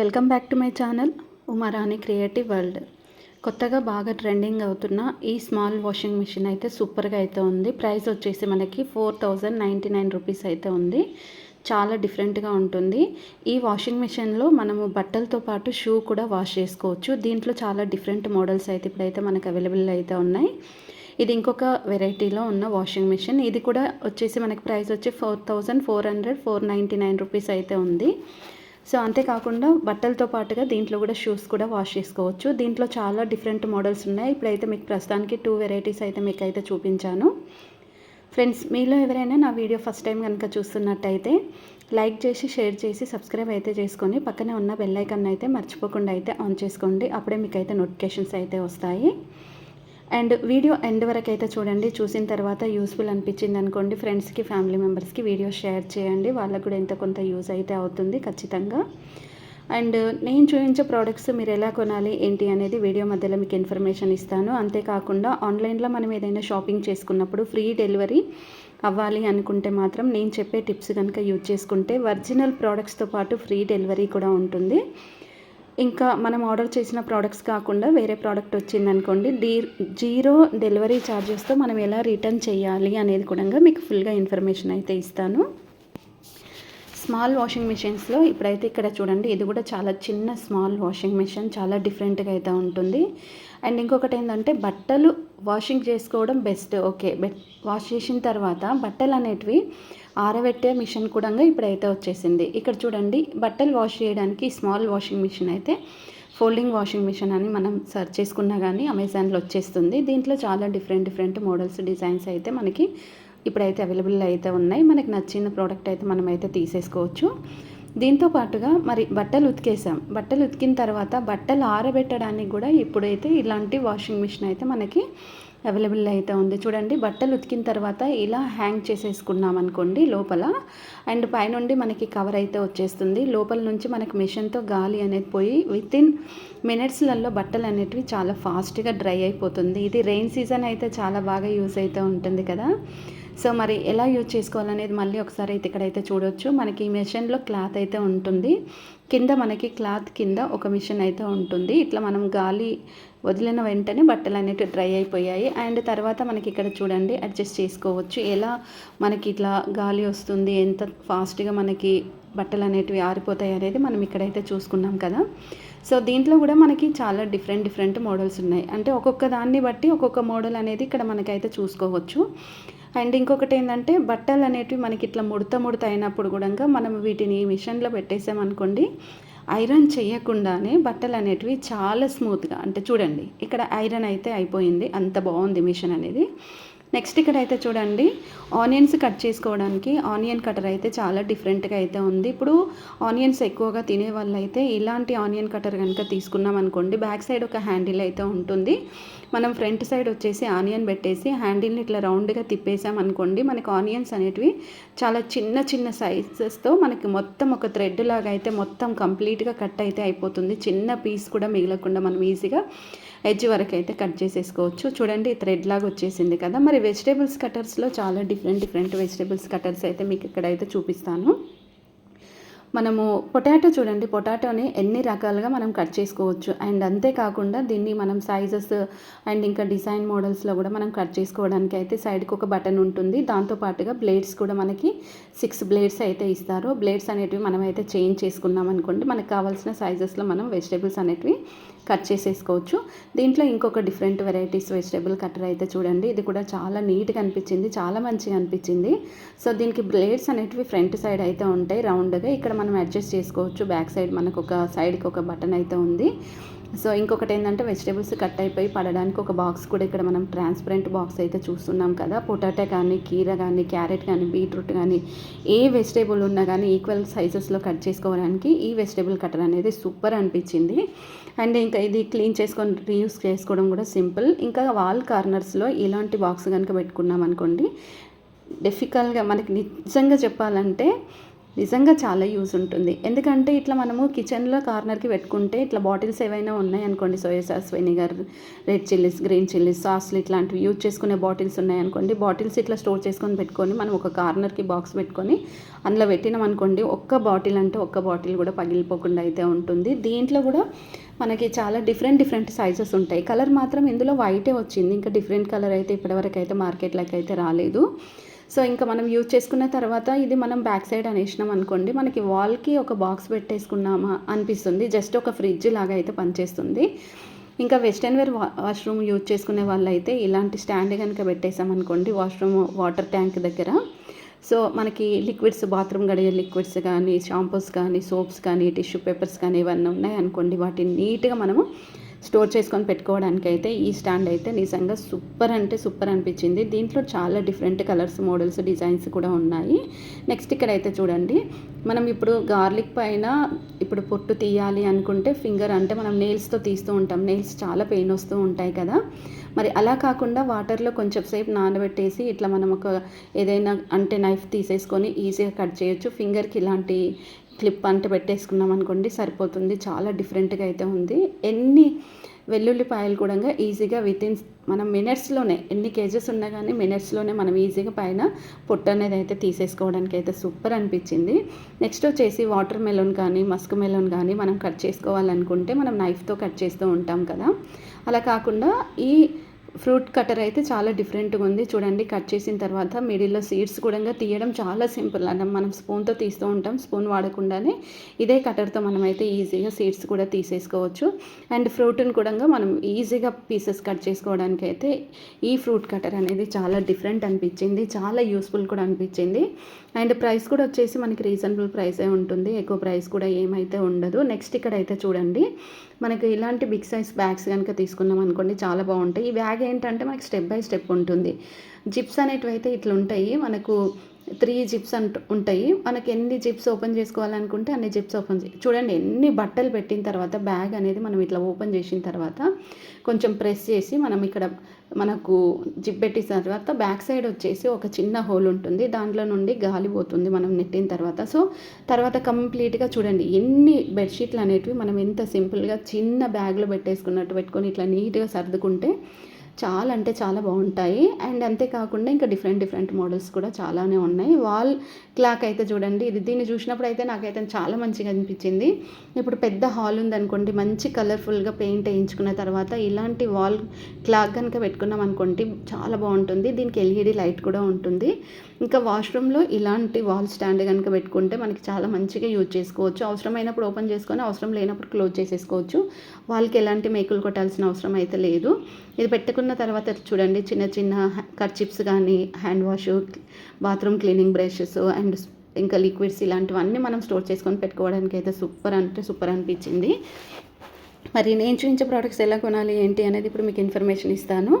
Welcome back to my channel Umarani creative world. కొత్తగా బాగా trending అవుతున్న ఈ స్మాల్ వాషింగ్ మిషన్ అయితే సూపర్గా అయితే ఉంది. ప్రైస్ వచ్చేసి మనకి four thousand ninety nine rupees అయితే ఉంది. చాలా డిఫరెంట్గా ఉంటుంది. ఈ వాషింగ్ మిషన్లో మనము బట్టలతో పాటు షూ కూడా వాష్ చేసుకోవచ్చు. దీంట్లో చాలా డిఫరెంట్ మోడల్స్ అయితే ఇప్పుడైతే మనకు అవైలబుల్ అయితే ఉన్నాయి. ఇది ఇంకొక వెరైటీలో ఉన్న వాషింగ్ మిషన్. ఇది కూడా వచ్చేసి మనకి ప్రైస్ వచ్చి four thousand four hundred four ninety nine rupees అయితే ఉంది. సో అంతేకాకుండా బట్టలతో పాటుగా దీంట్లో కూడా షూస్ కూడా వాష్ చేసుకోవచ్చు. దీంట్లో చాలా డిఫరెంట్ మోడల్స్ ఉన్నాయి. ఇప్పుడైతే మీకు ప్రస్తుతానికి టూ వెరైటీస్ అయితే మీకు అయితే చూపించాను. ఫ్రెండ్స్ మీలో ఎవరైనా నా వీడియో ఫస్ట్ టైం కనుక చూస్తున్నట్టయితే లైక్ చేసి షేర్ చేసి సబ్స్క్రైబ్ అయితే చేసుకొని పక్కనే ఉన్న బెల్ అయితే మర్చిపోకుండా అయితే ఆన్ చేసుకోండి. అప్పుడే మీకు అయితే నోటిఫికేషన్స్ అయితే వస్తాయి. అండ్ వీడియో ఎండ్ వరకు అయితే చూడండి. చూసిన తర్వాత యూస్ఫుల్ అనిపించింది అనుకోండి. ఫ్రెండ్స్కి ఫ్యామిలీ మెంబర్స్కి వీడియో షేర్ చేయండి. వాళ్ళకు కూడా ఎంత కొంత యూజ్ అయితే అవుతుంది ఖచ్చితంగా. అండ్ నేను చూపించే ప్రోడక్ట్స్ మీరు ఎలా కొనాలి ఏంటి అనేది వీడియో మధ్యలో మీకు ఇన్ఫర్మేషన్ ఇస్తాను. అంతేకాకుండా ఆన్లైన్లో మనం ఏదైనా షాపింగ్ చేసుకున్నప్పుడు ఫ్రీ డెలివరీ అవ్వాలి అనుకుంటే మాత్రం నేను చెప్పే టిప్స్ కనుక యూజ్ చేసుకుంటే ఒరిజినల్ ప్రోడక్ట్స్తో పాటు ఫ్రీ డెలివరీ కూడా ఉంటుంది. ఇంకా మనం ఆర్డర్ చేసిన ప్రోడక్ట్స్ కాకుండా వేరే ప్రోడక్ట్ వచ్చిందనుకోండి డీ జీరో డెలివరీ ఛార్జెస్తో మనం ఎలా రిటర్న్ చేయాలి అనేది కూడా మీకు ఫుల్గా ఇన్ఫర్మేషన్ అయితే ఇస్తాను. స్మాల్ వాషింగ్ మిషన్స్లో ఇప్పుడైతే ఇక్కడ చూడండి ఇది కూడా చాలా చిన్న స్మాల్ వాషింగ్ మిషన్ చాలా డిఫరెంట్గా అయితే ఉంటుంది. అండ్ ఇంకొకటి ఏంటంటే బట్టలు వాషింగ్ చేసుకోవడం బెస్ట్ ఓకే బెట్ వాష్ చేసిన తర్వాత బట్టలు అనేటివి ఆరబెట్టే మిషన్ కూడా ఇప్పుడైతే వచ్చేసింది. ఇక్కడ చూడండి బట్టలు వాష్ చేయడానికి స్మాల్ వాషింగ్ మిషన్ అయితే ఫోల్డింగ్ వాషింగ్ మిషన్ అని మనం సెర్చ్ చేసుకున్నా కానీ అమెజాన్లో వచ్చేస్తుంది. దీంట్లో చాలా డిఫరెంట్ డిఫరెంట్ మోడల్స్ డిజైన్స్ అయితే మనకి ఇప్పుడైతే అవైలబుల్ అయితే ఉన్నాయి. మనకి నచ్చిన ప్రోడక్ట్ అయితే మనం అయితే తీసేసుకోవచ్చు. దీంతో పాటుగా మరి బట్టలు ఉతికేసాం బట్టలు ఉతికిన తర్వాత బట్టలు ఆరబెట్టడానికి కూడా ఇప్పుడైతే ఇలాంటి వాషింగ్ మిషన్ అయితే మనకి అవైలబుల్ అయితే ఉంది. చూడండి బట్టలు ఉతికిన తర్వాత ఇలా హ్యాంగ్ చేసేసుకున్నాం అనుకోండి లోపల. అండ్ పైనుండి మనకి కవర్ అయితే వచ్చేస్తుంది. లోపల నుంచి మనకి మిషన్తో గాలి అనేది పోయి విత్ ఇన్ మినిట్స్లలో బట్టలు అనేటివి చాలా ఫాస్ట్గా డ్రై అయిపోతుంది. ఇది రెయిన్ సీజన్ అయితే చాలా బాగా యూస్ అయితే ఉంటుంది కదా. సో మరి ఎలా యూజ్ చేసుకోవాలనేది మళ్ళీ ఒకసారి అయితే ఇక్కడైతే చూడొచ్చు. మనకి ఈ మిషన్లో క్లాత్ అయితే ఉంటుంది. కింద మనకి క్లాత్ కింద ఒక మిషన్ అయితే ఉంటుంది. ఇట్లా మనం గాలి వదిలిన వెంటనే బట్టలు అనేవి డ్రై అయిపోయాయి. అండ్ తర్వాత మనకి ఇక్కడ చూడండి అడ్జస్ట్ చేసుకోవచ్చు. ఎలా మనకి ఇట్లా గాలి వస్తుంది ఎంత ఫాస్ట్గా మనకి బట్టలు అనేటివి ఆరిపోతాయి అనేది మనం ఇక్కడైతే చూసుకున్నాం కదా. సో దీంట్లో కూడా మనకి చాలా డిఫరెంట్ డిఫరెంట్ మోడల్స్ ఉన్నాయి. అంటే ఒక్కొక్క దాన్ని బట్టి ఒక్కొక్క మోడల్ అనేది ఇక్కడ మనకైతే చూసుకోవచ్చు. అండ్ ఇంకొకటి ఏంటంటే బట్టలు అనేటివి మనకి ఇట్లా ముడత ముడత అయినప్పుడు కూడా మనం వీటిని మిషన్లో పెట్టేసామనుకోండి ఐరన్ చేయకుండానే బట్టలు అనేటివి చాలా స్మూత్గా అంటే చూడండి ఇక్కడ ఐరన్ అయితే అయిపోయింది అంత బాగుంది మిషన్ అనేది. నెక్స్ట్ ఇక్కడ అయితే చూడండి ఆనియన్స్ కట్ చేసుకోవడానికి ఆనియన్ కటర్ అయితే చాలా డిఫరెంట్గా అయితే ఉంది. ఇప్పుడు ఆనియన్స్ ఎక్కువగా తినే వాళ్ళు అయితే ఇలాంటి ఆనియన్ కటర్ కనుక తీసుకున్నాం అనుకోండి బ్యాక్ సైడ్ ఒక హ్యాండిల్ అయితే ఉంటుంది. మనం ఫ్రంట్ సైడ్ వచ్చేసి ఆనియన్ పెట్టేసి హ్యాండిల్ని ఇట్లా రౌండ్గా తిప్పేసాం అనుకోండి మనకు ఆనియన్స్ అనేటివి చాలా చిన్న చిన్న సైజెస్తో మనకి మొత్తం ఒక థ్రెడ్ లాగా అయితే మొత్తం కంప్లీట్గా కట్ అయితే అయిపోతుంది. చిన్న పీస్ కూడా మిగలకుండా మనం ఈజీగా ఎడ్జ్ వరకు అయితే కట్ చేసేసుకోవచ్చు. చూడండి థ్రెడ్ లాగా వచ్చేసింది కదా. మరి వెజిటేబుల్స్ కటర్స్లో చాలా డిఫరెంట్ డిఫరెంట్ వెజిటేబుల్స్ కటర్స్ అయితే మీకు ఇక్కడైతే చూపిస్తాను. మనము పొటాటో చూడండి. పొటాటోని ఎన్ని రకాలుగా మనం కట్ చేసుకోవచ్చు. అండ్ అంతేకాకుండా దీన్ని మనం సైజెస్ అండ్ ఇంకా డిజైన్ మోడల్స్లో కూడా మనం కట్ చేసుకోవడానికి అయితే సైడ్కి ఒక బటన్ ఉంటుంది. దాంతోపాటుగా బ్లేడ్స్ కూడా మనకి సిక్స్ బ్లేడ్స్ అయితే ఇస్తారు. బ్లేడ్స్ అనేటివి మనం అయితే చేంజ్ చేసుకున్నాం అనుకోండి మనకు కావాల్సిన సైజెస్లో మనం వెజిటేబుల్స్ అనేటివి కట్ చేసేసుకోవచ్చు. దీంట్లో ఇంకొక డిఫరెంట్ వెరైటీస్ వెజిటేబుల్ కట్టర్ అయితే చూడండి. ఇది కూడా చాలా నీట్గా అనిపించింది చాలా మంచిగా అనిపించింది. సో దీనికి బ్లేడ్స్ అనేటివి ఫ్రంట్ సైడ్ అయితే ఉంటాయి. రౌండ్గా ఇక్కడ మనం అడ్జస్ట్ చేసుకోవచ్చు. బ్యాక్ సైడ్ మనకు ఒక సైడ్కి ఒక బటన్ అయితే ఉంది. సో ఇంకొకటి ఏంటంటే వెజిటేబుల్స్ కట్ అయిపోయి పడడానికి ఒక బాక్స్ కూడా ఇక్కడ మనం ట్రాన్స్పరెంట్ బాక్స్ అయితే చూస్తున్నాం కదా. పొటాటో కానీ కీర కానీ క్యారెట్ కానీ బీట్రూట్ కానీ ఏ వెజిటేబుల్ ఉన్నా కానీ ఈక్వల్ సైజెస్లో కట్ చేసుకోవడానికి ఈ వెజిటేబుల్ కట్టర్ అనేది సూపర్ అనిపించింది. అండ్ ఇంకా ఇది క్లీన్ చేసుకొని రీయూస్ చేసుకోవడం కూడా సింపుల్. ఇంకా వాల్ కార్నర్స్లో ఇలాంటి బాక్స్ కనుక పెట్టుకున్నాం అనుకోండి డిఫికల్ట్గా మనకి నిజంగా చెప్పాలంటే నిజంగా చాలా యూస్ ఉంటుంది. ఎందుకంటే ఇట్లా మనము కిచెన్లో కార్నర్కి పెట్టుకుంటే ఇట్లా బాటిల్స్ ఏవైనా ఉన్నాయనుకోండి soya sauce vinegar red chillies green chillies సాస్లు ఇట్లాంటివి యూజ్ చేసుకునే బాటిల్స్ ఉన్నాయి అనుకోండి. బాటిల్స్ ఇట్లా స్టోర్ చేసుకొని పెట్టుకొని మనం ఒక కార్నర్కి బాక్స్ పెట్టుకొని అందులో పెట్టినాం అనుకోండి. ఒక్క బాటిల్ అంటే ఒక్క బాటిల్ కూడా పగిలిపోకుండా అయితే ఉంటుంది. దీంట్లో కూడా మనకి చాలా డిఫరెంట్ డిఫరెంట్ సైజెస్ ఉంటాయి. కలర్ మాత్రం ఇందులో వైటే వచ్చింది. ఇంకా డిఫరెంట్ కలర్ అయితే ఇప్పటివరకు అయితే మార్కెట్లోకి అయితే రాలేదు. సో ఇంకా మనం యూజ్ చేసుకున్న తర్వాత ఇది మనం బ్యాక్ సైడ్ అనేసినాం అనుకోండి మనకి వాల్కి ఒక బాక్స్ పెట్టేసుకున్నామా అనిపిస్తుంది. జస్ట్ ఒక ఫ్రిడ్జ్ లాగా అయితే పనిచేస్తుంది. ఇంకా వెస్టర్న్ వేర్ వాష్రూమ్ యూజ్ చేసుకునే వాళ్ళైతే ఇలాంటి స్టాండ్ కనుక పెట్టేసామనుకోండి వాష్రూమ్ వాటర్ ట్యాంక్ దగ్గర. సో మనకి లిక్విడ్స్ బాత్రూమ్ గడిగే లిక్విడ్స్ కానీ షాంపూస్ కానీ సోప్స్ కానీ టిష్యూ పేపర్స్ కానీ ఇవన్నీ ఉన్నాయి అనుకోండి వాటిని నీట్గా మనము స్టోర్ చేసుకొని పెట్టుకోవడానికి అయితే ఈ స్టాండ్ అయితే నిజంగా సూపర్ అంటే సూపర్ అనిపించింది. దీంట్లో చాలా డిఫరెంట్ కలర్స్ మోడల్స్ డిజైన్స్ కూడా ఉన్నాయి. నెక్స్ట్ ఇక్కడ అయితే చూడండి. మనం ఇప్పుడు గార్లిక్ పైన ఇప్పుడు పొట్టు తీయాలి అనుకుంటే ఫింగర్ అంటే మనం నెయిల్స్తో తీస్తూ ఉంటాం. నెయిల్స్ చాలా పెయిన్ వస్తూ ఉంటాయి కదా. మరి అలా కాకుండా వాటర్లో కొంచెం సేపు నానబెట్టేసి ఇట్లా మనం ఒక ఏదైనా అంటే నైఫ్ తీసేసుకొని ఈజీగా కట్ చేయొచ్చు. ఫింగర్కి ఇలాంటి క్లిప్ అంటే పెట్టేసుకున్నాం అనుకోండి సరిపోతుంది. చాలా డిఫరెంట్గా అయితే ఉంది. ఎన్ని వెల్లుల్లిపాయలు కూడా ఈజీగా వితిన్ మనం మినిట్స్లోనే ఎన్ని కేజెస్ ఉన్నా కానీ మినిట్స్లోనే మనం ఈజీగా పైన పొట్టు అనేది అయితే తీసేసుకోవడానికి అయితే సూపర్ అనిపించింది. నెక్స్ట్ వచ్చేసి వాటర్ మెలోన్ కానీ మస్క్ మెలోన్ కానీ మనం కట్ చేసుకోవాలనుకుంటే మనం నైఫ్తో కట్ చేస్తూ ఉంటాం కదా. అలా కాకుండా ఈ ఫ్రూట్ కటర్ అయితే చాలా డిఫరెంట్గా ఉంది. చూడండి కట్ చేసిన తర్వాత మిడిల్లో సీడ్స్ కూడా తీయడం చాలా సింపుల్ అంటే మనం స్పూన్తో తీస్తూ ఉంటాం స్పూన్ వాడకుండానే ఇదే కటర్తో మనం అయితే ఈజీగా సీడ్స్ కూడా తీసేసుకోవచ్చు. అండ్ ఫ్రూట్ని కూడా మనం ఈజీగా పీసెస్ కట్ చేసుకోవడానికి అయితే ఈ ఫ్రూట్ కటర్ అనేది చాలా డిఫరెంట్ అనిపించింది. చాలా యూస్ఫుల్ కూడా అనిపించింది. అండ్ ప్రైస్ కూడా వచ్చేసి మనకి రీజనబుల్ ప్రైసే ఉంటుంది. ఎక్కువ ప్రైస్ కూడా ఏమైతే ఉండదు. నెక్స్ట్ ఇక్కడ అయితే చూడండి మనకి ఇలాంటి బిగ్ సైజ్ బ్యాగ్స్ కనుక తీసుకున్నాం అనుకోండి చాలా బాగుంటాయి. ఈ బ్యాగ్ ఏంటంటే మనకి స్టెప్ బై స్టెప్ ఉంటుంది. జిప్స్ అనేటివి అయితే ఇట్లా ఉంటాయి మనకు త్రీ జిప్స్ అంట ఉంటాయి. మనకి ఎన్ని జిప్స్ ఓపెన్ చేసుకోవాలనుకుంటే అన్ని జిప్స్ ఓపెన్ చూడండి ఎన్ని బట్టలు పెట్టిన తర్వాత బ్యాగ్ అనేది మనం ఇట్లా ఓపెన్ చేసిన తర్వాత కొంచెం ప్రెస్ చేసి మనం ఇక్కడ మనకు జిప్ పెట్టిన తర్వాత బ్యాక్ సైడ్ వచ్చేసి ఒక చిన్న హోల్ ఉంటుంది. దాంట్లో నుండి గాలి పోతుంది మనం నెట్టిన తర్వాత. సో తర్వాత కంప్లీట్గా చూడండి ఎన్ని బెడ్షీట్లు అనేటివి మనం ఎంత సింపుల్గా చిన్న బ్యాగ్లో పెట్టేసుకున్నట్టు పెట్టుకొని ఇట్లా నీట్గా సర్దుకుంటే చాలా అంటే చాలా బాగుంటాయి. అండ్ అంతేకాకుండా ఇంకా డిఫరెంట్ డిఫరెంట్ మోడల్స్ కూడా చాలానే ఉన్నాయి. వాల్ క్లాక్ అయితే చూడండి ఇది దీన్ని చూసినప్పుడు అయితే నాకైతే చాలా మంచిగా అనిపించింది. ఇప్పుడు పెద్ద హాల్ ఉందనుకోండి మంచి కలర్ఫుల్గా పెయింట్ వేయించుకున్న తర్వాత ఇలాంటి వాల్ క్లాక్ కనుక పెట్టుకున్నాం అనుకోండి చాలా బాగుంటుంది. దీనికి ఎల్ఈడి లైట్ కూడా ఉంటుంది. ఇంకా వాష్రూమ్లో ఇలాంటి వాల్ స్టాండ్ కనుక పెట్టుకుంటే మనకి చాలా మంచిగా యూజ్ చేసుకోవచ్చు. అవసరమైనప్పుడు ఓపెన్ చేసుకొని అవసరం లేనప్పుడు క్లోజ్ చేసేసుకోవచ్చు. వాళ్ళకి ఎలాంటి మేకులు కొట్టాల్సిన అవసరం అయితే లేదు. ఇది పెట్టుకున్న తర్వాత చూడండి చిన్న చిన్న కర్చిప్స్ కానీ hand wash bathroom cleaning brushes and ఇంకా లిక్విడ్స్ ఇలాంటివన్నీ మనం స్టోర్ చేసుకొని పెట్టుకోవడానికి అయితే సూపర్ అంటే సూపర్ అనిపించింది. మరి నేను చూపించే ప్రోడక్ట్స్ ఎలా కొనాలి ఏంటి అనేది ఇప్పుడు మీకు ఇన్ఫర్మేషన్ ఇస్తాను.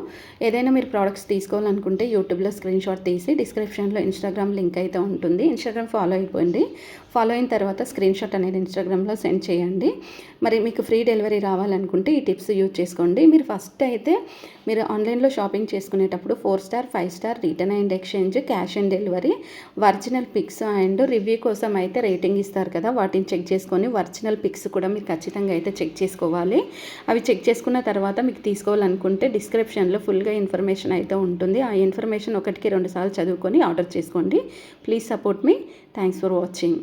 ఏదైనా మీరు ప్రోడక్ట్స్ తీసుకోవాలనుకుంటే యూట్యూబ్లో స్క్రీన్ షాట్ తీసి డిస్క్రిప్షన్లో ఇన్స్టాగ్రామ్ లింక్ అయితే ఉంటుంది. ఇన్స్టాగ్రామ్ ఫాలో అయిపోయింది ఫాలో అయిన తర్వాత స్క్రీన్ షాట్ అనేది ఇన్స్టాగ్రామ్లో సెండ్ చేయండి. మరి మీకు ఫ్రీ డెలివరీ రావాలనుకుంటే ఈ టిప్స్ యూజ్ చేసుకోండి. మీరు ఫస్ట్ అయితే మీరు ఆన్లైన్లో షాపింగ్ చేసుకునేటప్పుడు four star five star return and exchange cash on delivery original pics and review కోసం అయితే రేటింగ్ ఇస్తారు కదా. వాటిని చెక్ చేసుకొని ఒరిజినల్ పిక్స్ కూడా మీరు ఖచ్చితంగా అయితే చెక్ చేసుకోవాలి. అవి చెక్ చేసుకున్న తర్వాత మీకు తీసుకోవాలనుకుంటే డిస్క్రిప్షన్లో ఫుల్గా ఇన్ఫర్మేషన్ అయితే ఉంటుంది. ఆ ఇన్ఫర్మేషన్ ఒకటికి రెండు సార్లు చదువుకొని ఆర్డర్ చేసుకోండి. Please support me. Thanks for watching.